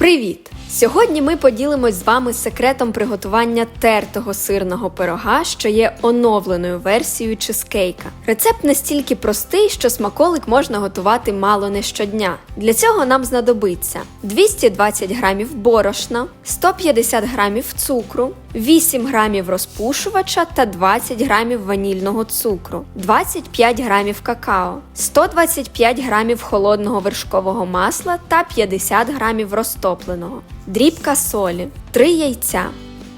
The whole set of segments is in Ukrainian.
Привіт! Сьогодні ми поділимось з вами секретом приготування тертого сирного пирога, що є оновленою версією чизкейка. Рецепт настільки простий, що смаколик можна готувати мало не щодня. Для цього нам знадобиться 220 грамів борошна, 150 грамів цукру, 8 грамів розпушувача та 20 грамів ванільного цукру, 25 грамів какао, 125 грамів холодного вершкового масла та 50 грамів розтопленого, дрібка солі, 3 яйця,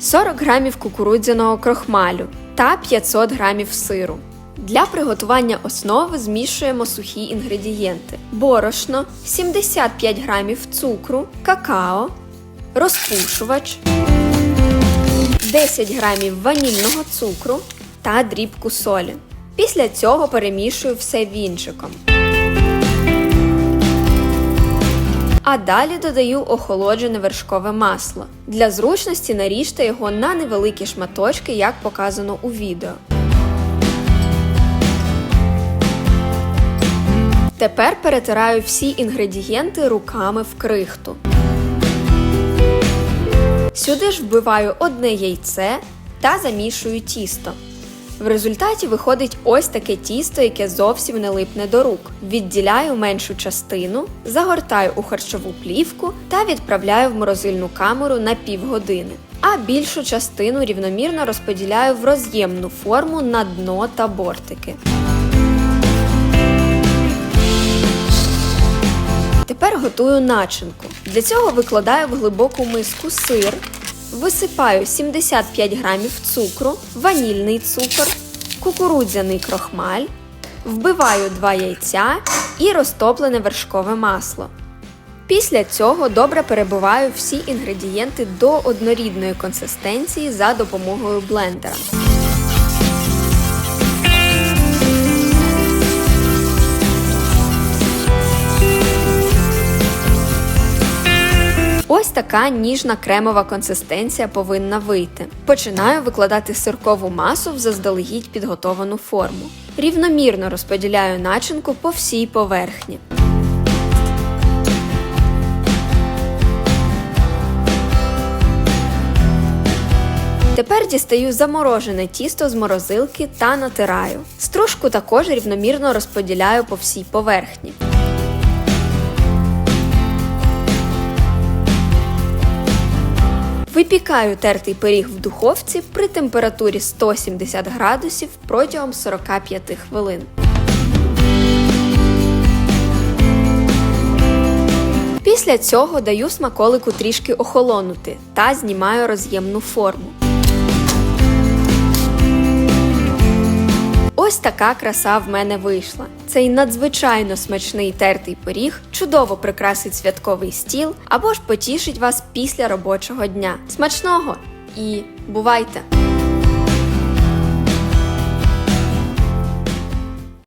40 грамів кукурудзяного крохмалю та 500 грамів сиру. Для приготування основи змішуємо сухі інгредієнти: борошно, 75 грамів цукру, какао, розпушувач. 10 грамів ванільного цукру та дрібку солі. Після цього перемішую все вінчиком. А далі додаю охолоджене вершкове масло. Для зручності наріжте його на невеликі шматочки, як показано у відео. Тепер перетираю всі інгредієнти руками в крихту. Сюди ж вбиваю одне яйце та замішую тісто. В результаті виходить ось таке тісто, яке зовсім не липне до рук. Відділяю меншу частину, загортаю у харчову плівку та відправляю в морозильну камеру на півгодини. А більшу частину рівномірно розподіляю в роз'ємну форму на дно та бортики. Тепер готую начинку. Для цього викладаю в глибоку миску сир, висипаю 75 грамів цукру, ванільний цукор, кукурудзяний крохмаль, вбиваю 2 яйця і розтоплене вершкове масло. Після цього добре перебиваю всі інгредієнти до однорідної консистенції за допомогою блендера. Ось така ніжна кремова консистенція повинна вийти. Починаю викладати сиркову масу в заздалегідь підготовану форму. Рівномірно розподіляю начинку по всій поверхні. Тепер дістаю заморожене тісто з морозилки та натираю. Стружку також рівномірно розподіляю по всій поверхні. Випікаю тертий пиріг в духовці при температурі 170 градусів протягом 45 хвилин. Після цього даю смаколику трішки охолонути та знімаю роз'ємну форму. Така краса в мене вийшла. Цей надзвичайно смачний тертий пиріг чудово прикрасить святковий стіл або ж потішить вас після робочого дня. Смачного і бувайте!